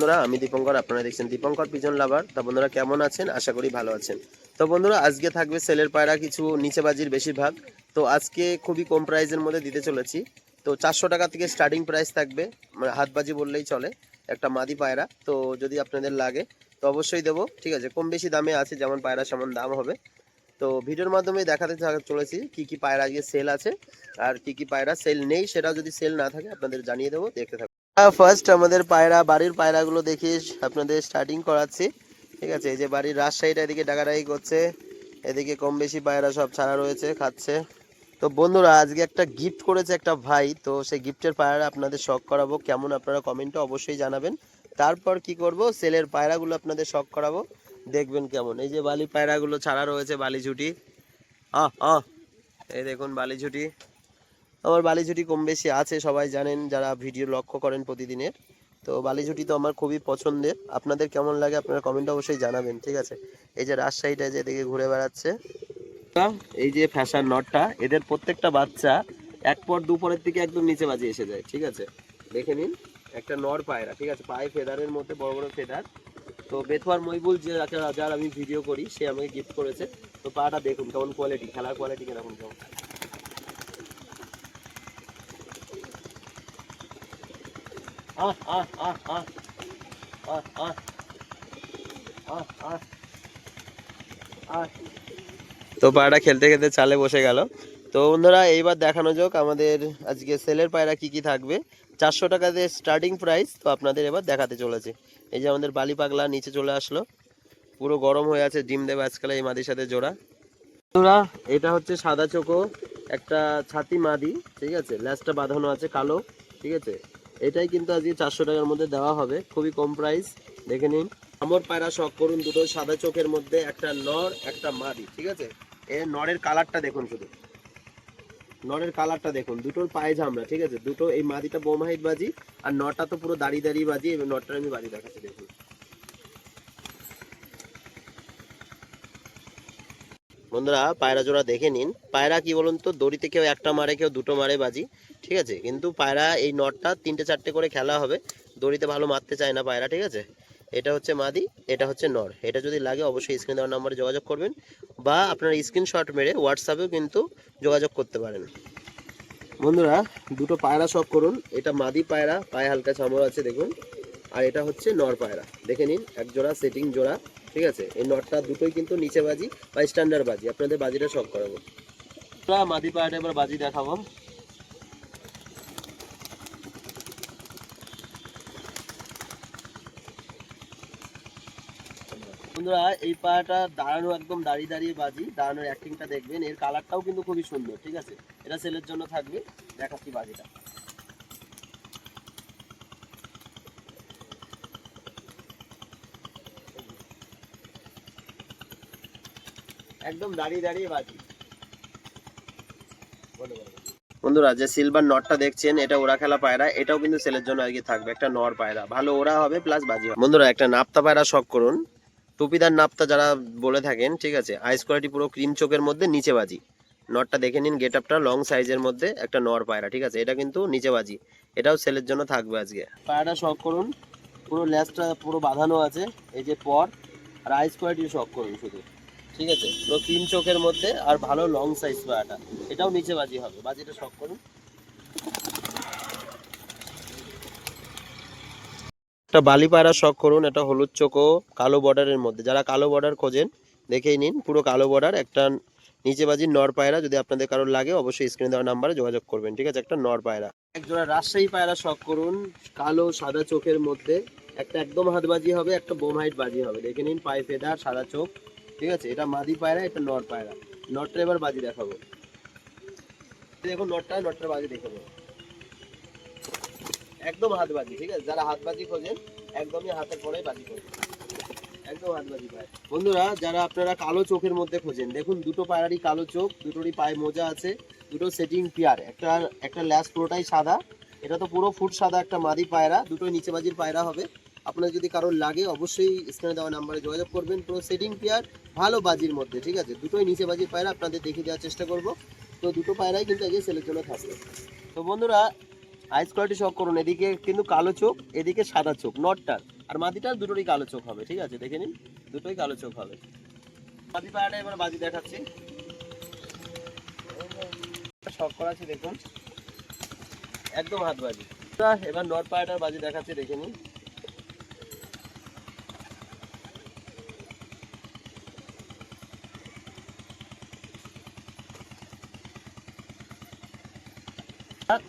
বন্ধুরা, আমি দীপঙ্কর, আপনারা দেখছেন দীপঙ্কর পিজন লাভার তা বন্ধুরা, কেমন আছেন? আশা করি ভালো আছেন। তো বন্ধুরা, আজকে থাকবে সেলের পায়রা কিছু নিচে বাজির বেশিরভাগ। তো আজকে খুবই কম প্রাইসের মধ্যে দিতে চলেছি। তো চারশো টাকা থেকে স্টার্টিং প্রাইস থাকবে। মানে হাতবাজি বললেই চলে, একটা মাদি পায়রা। তো যদি আপনাদের লাগে, তো অবশ্যই দেবো। ঠিক আছে, কম বেশি দামে আছে, যেমন পায়রা সেমন দাম হবে। তো ভিডিওর মাধ্যমে দেখাতে চলেছি কি কি পায়রা আজকে সেল আছে, আর কি কি পায়রা সেল নেই, সেটাও যদি সেল না থাকে, আপনাদের জানিয়ে দেবো, দেখতে থাকুন। ফার্স্ট আমাদের পায়রা, বাড়ির পায়রাগুলো দেখে আপনাদের স্টার্টিং করাচ্ছি। ঠিক আছে, এই যে বাড়ির রাজশাহীটা এদিকে ডাকাডাকি করছে, এদিকে কম বেশি পায়রা সব ছাড়া রয়েছে, খাচ্ছে। তো বন্ধুরা, আজকে একটা গিফট করেছে একটা ভাই, তো সেই গিফটের পায়রা আপনাদের শখ করাবো। কেমন আপনারা কমেন্টে অবশ্যই জানাবেন। তারপর কি করব, সেলের পায়রাগুলো আপনাদের শখ করাবো। দেখবেন কেমন, এই যে বালি পায়রাগুলো ছাড়া রয়েছে বালি ঝুটি আহ আহ, এই দেখুন বালি ঝুটি আমার বালিঝুটি কম বেশি আছে, সবাই জানেন, যারা ভিডিও লক্ষ্য করেন প্রতিদিনের। তো বালিঝুটি তো আমার খুবই পছন্দের। আপনাদের কেমন লাগে আপনারা কমেন্ট অবশ্যই জানাবেন, ঠিক আছে? এই যে রাজশাহীটা যে এদিকে ঘুরে বেড়াচ্ছে, এই যে ফ্যাশন নটটা, এদের প্রত্যেকটা বাচ্চা এক পর দুপরের দিকে একদম নিচে বাজে এসে যায়, ঠিক আছে? দেখে নিন, একটা নর পায়রা, ঠিক আছে? পায়ে ফেদারের মধ্যে বড় বড় ফেদার। তো বেথুয়ার মইবুল যে যার আমি ভিডিও করি, সে আমাকে গিফট করেছে। তো পাটা দেখুন, কেমন কোয়ালিটি খেলার কোয়ালিটি কীরকম কেমন? তো পায়রা খেলতে খেলতে চালে বসে গেল। তো বন্ধুরা, এইবার দেখানো যাক আমাদের আজকে সেলের পায়রা কি কি থাকবে। চারশো টাকাতে স্টার্টিং প্রাইস তো আপনাদের এবার দেখাতে চলেছে। এই যে আমাদের বালি পাগলা নিচে চলে আসলো। পুরো গরম হয়ে আছে, ডিম দেবে আজকাল এই মাদির সাথে জোড়া। বন্ধুরা, এটা হচ্ছে সাদা চোখো, একটা ছাতি মাদি, ঠিক আছে? ল্যাসটা বাঁধানো আছে কালো, ঠিক আছে? এটাই কিন্তু আজকে চারশো টাকার মধ্যে দেওয়া হবে। খুবই কম প্রাইস দেখে নিন। আমর পায়রা শখ করুন দুটো সাদা চোখের মধ্যে একটা নর, একটা মাদি, ঠিক আছে? এর নরের কালারটা দেখুন শুধু। নরের কালারটা দেখুন। দুটোর পায়ে ঝামড়া, ঠিক আছে? দুটো এই মাদিটা বোমাহিত বাজি, আর নটা তো পুরো দাঁড়িয়ে দাঁড়িয়ে বাজি এবং নটটা আমি বাজি দেখাচ্ছি, দেখুন। বন্ধুরা, পায়রা জোড়া দেখে নিন। পায়রা কি বলুন তো, দড়িতে কেউ একটা মারে, কেউ দুটো মারে বাজি, ঠিক আছে? কিন্তু পায়রা এই নটটা তিনটে চারটে করে খেলা হবে। দড়িতে ভালো মারতে চায় না পায়রা, ঠিক আছে? এটা হচ্ছে মাদি, এটা হচ্ছে নর। এটা যদি লাগে, অবশ্যই স্ক্রিন দেওয়ার নাম্বারে যোগাযোগ করবেন বা আপনারা স্ক্রিনশট মেরে হোয়াটসঅ্যাপেও কিন্তু যোগাযোগ করতে পারেন। বন্ধুরা, দুটো পায়রা শখ করুন। এটা মাদি পায়রা, পায়ে হালকা চামড় আছে, দেখুন। আর এটা হচ্ছে নর পায়রা। দেখে নিন, এক জোড়া সেটিং জোড়া। ঠিক আছে? এই নটটা দুটোই কিন্তু নিচে বাজি বা স্ট্যান্ডার্ড বাজি। আপনাদের বাজিটা শখ করাবো। মাদি পায়রাটা এবার বাজি দেখাবো। বন্ধুরা, এই পায়াটা দাঁড়ানো একদম দাঁড়িয়ে দাঁড়িয়ে বাজি। দাঁড়ানোর অ্যাক্টিংটা দেখবেন। এর কালারটাও কিন্তু খুবই সুন্দর, ঠিক আছে? এটা সেলের জন্য থাকবে। দেখাচ্ছি বাজিটা। একদম দাঁড়িয়ে দাঁড়িয়ে বাজি। বন্ধুরা, যে সিলভার নটটা দেখছেন, এটা ওরা খেলা পায়রা, এটাও কিন্তু সেলের জন্য আর কি থাকবে একটা নর পায়রা। ভালো ওরা হবে প্লাস বাজি হবে। বন্ধুরা, একটা নাপ্তা পায়রা শখ করুন। টুপিদার নাপটা যারা বলে থাকেন, ঠিক আছে আইস কোয়ালিটি পুরো ক্রিম চোখের মধ্যে, নিচে বাজি। নটটা দেখে নিন গেট আপটা লং সাইজের মধ্যে একটা নর পায়রা, ঠিক আছে, এটা কিন্তু নিচে বাজি। এটাও সেলের জন্য থাকবে আজকে। পায়রাটা শখ করুন, পুরো ল্যাসটা পুরো বাঁধানো আছে, এই যে পর, আর আইস কোয়ালিটি শখ করুন শুধু। ঠিক আছে? পুরো ক্রিম চোখের মধ্যে আর ভালো লং সাইজ পায়রাটা এটাও নিচে বাজি হবে। বাজিটা শখ করুন। একটা বালি পায়রা শখ করুন একটা হলুদ চোখো কালো বর্ডারের মধ্যে। যারা কালো বর্ডার খোঁজেন, দেখেই নিন। পুরো কালো বর্ডার একটা নিচে বাজির নর পায়রা। যদি আপনাদের কারোর লাগে, অবশ্যই স্ক্রিনে দেওয়া নাম্বারে যোগাযোগ করবেন। ঠিক আছে? একটা নর পায়রা। একজোড়া রাজশাহী পায়রা শখ করুন। কালো, সাদা চোখের মধ্যে একটা একদম হাত বাজি হবে, একটা বোম হাইট বাজি হবে। দেখে নিন, পায়ে ফেদার, সাদা চোখ। ঠিক আছে, এটা মাদি পায়রা, এটা নর পায়রা। নটটা এবার বাজি দেখাবো। দেখুন নটটা নটটার বাজি দেখাবো একদম হাত বাজি, ঠিক আছে? যারা হাত বাজি খোঁজেন, একদমই হাতের পরে বাজি করবেন একদম হাত বাজি পায়। বন্ধুরা, যারা আপনারা কালো চোখের মধ্যে খোঁজেন, দেখুন দুটো পায়রারই কালো চোখ, দুটোরই পায়ে মোজা আছে, দুটো সেটিং পিয়ার। একটা একটা ল্যাস পুরোটাই সাদা, এটা তো পুরো ফুট সাদা একটা মাদি পায়রা, দুটোই নিচে বাজির পায়রা হবে। আপনার যদি কারোর লাগে, অবশ্যই স্ক্রিনে দেওয়া নাম্বারে যোগাযোগ করবেন। পুরো সেটিং পেয়ার ভালো বাজির মধ্যে, ঠিক আছে? দুটোই নিচে বাজির পায়রা, আপনাদের দেখিয়ে দেওয়ার চেষ্টা করব। তো দুটো পায়রাই কিন্তু আগে সেলের জন্য থাকবে। তো বন্ধুরা আইস কোয়ালিটি শখ করুন। এদিকে কিন্তু কালো চোখ, এদিকে সাদা চোখ নটটার আর মাদিটার দুটোরই কালো চোখ হবে, ঠিক আছে? দেখে নিন, দুটোই কালো চোখ হবে। মাদি পায়াটা এবার বাজি দেখাচ্ছি। শখ করা আছে দেখুন। একদম হাত বাজি। এবার নট পায়রাটার বাজি দেখাচ্ছি, দেখে নিন।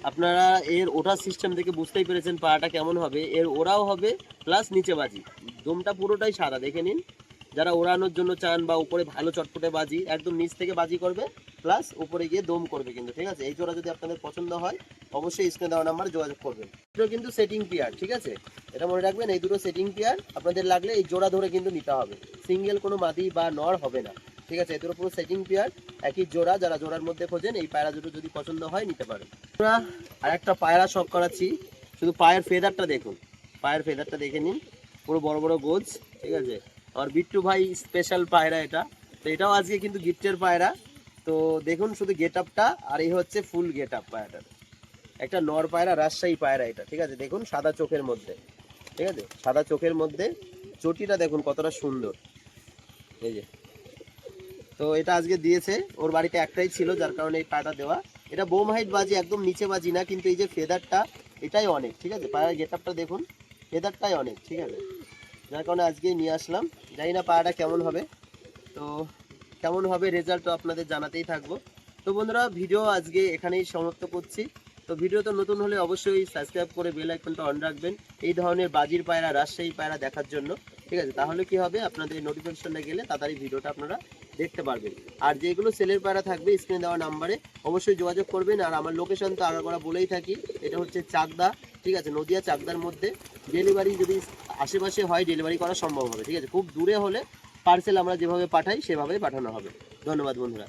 আপনারা এর ওঠার সিস্টেম থেকে বুঝতেই পেরেছেন পাটা কেমন হবে। এর ওরাও হবে প্লাস নিচে বাজি। দমটা পুরোটাই সাদা, দেখে নিন। যারা ওড়ানোর জন্য চান বা উপরে ভালো চটপটে বাজি, একদম নিচ থেকে বাজি করবে প্লাস উপরে গিয়ে দম করবে কিন্তু, ঠিক আছে? এই জোড়া যদি আপনাদের পছন্দ হয়, অবশ্যই স্ক্রিনে দেওয়া নাম্বারে যোগাযোগ করবেন। দুটো কিন্তু সেটিং পেয়ার ঠিক আছে? এটা মনে রাখবেন, এই দুটো সেটিং পেয়ার আপনাদের লাগলে এই জোড়া ধরে কিন্তু নিতে হবে। সিঙ্গেল কোনো মাদি বা নর হবে না। ঠিক আছে এই দুটো পুরো সেটিং পেয়ার একই জোড়া, যারা জোড়ার মধ্যে খোঁজেন, এই পায়রা দুটো যদি পছন্দ হয়, নিতে পারেন। আর একটা পায়রা শখ করাচ্ছি, শুধু পায়ের ফেদারটা দেখুন, পায়ের ফেদারটা দেখে নিন, পুরো বড় বড় গোজ, ঠিক আছে? আর বিট্টু ভাই স্পেশাল পায়রা এটা, তো এটাও আজকে কিন্তু গিফটের পায়রা, তো দেখুন শুধু গেট আপটা আর এই হচ্ছে ফুল গেট আপ পায়রাটার একটা নর পায়রা, রাজশাহী পায়রা এটা, ঠিক আছে? দেখুন, সাদা চোখের মধ্যে, ঠিক আছে? সাদা চোখের মধ্যে, চটিটা দেখুন কতটা সুন্দর, এই যে। তো এটা আজকে দিয়েছে। ওর বাড়িতে একটাই ছিল, যার কারণে এই পায়রা দেওয়া। এটা বোম হাইট বাজি, একদম নিচে বাজি না, কিন্তু এই যে ফেদারটা, এটাই অনেক, ঠিক আছে? পায়ের গেট আপটা দেখুন, ফেদারটাই অনেক, ঠিক আছে? যার কারণে আজকেই নিয়ে আসলাম। জানি না পায়াটা কেমন হবে। তো কেমন হবে রেজাল্ট তো আপনাদের জানাতেই থাকব। তো বন্ধুরা ভিডিও আজকে এখানেই সমাপ্ত করছি। তো ভিডিও তো নতুন হলে অবশ্যই সাবস্ক্রাইব করে বেল আইকনটা অন রাখবেন, এই ধরনের বাজির পায়রা, রাজশাহী পায়রা দেখার জন্য, ঠিক আছে? তাহলে কি হবে? আপনাদের নোটিফিকেশনটা গেলে তাড়াতাড়ি ভিডিওটা আপনারা দেখতে পারবেন। আর যেগুলো সেলের পায়রা থাকবে স্ক্রিনে দেওয়া নাম্বারে অবশ্যই যোগাযোগ করবেন। আর আমার লোকেশন তো আগাগোড়া বলেই থাকি, এটা হচ্ছে চাকদা, ঠিক আছে? নদিয়া চাকদার মধ্যে ডেলিভারি যদি আশেপাশে হয় ডেলিভারি করা সম্ভব হবে, ঠিক আছে? খুব দূরে হলে পার্সেল আমরা যেভাবে পাঠাই, সেভাবেই পাঠানো হবে। ধন্যবাদ, বন্ধুরা।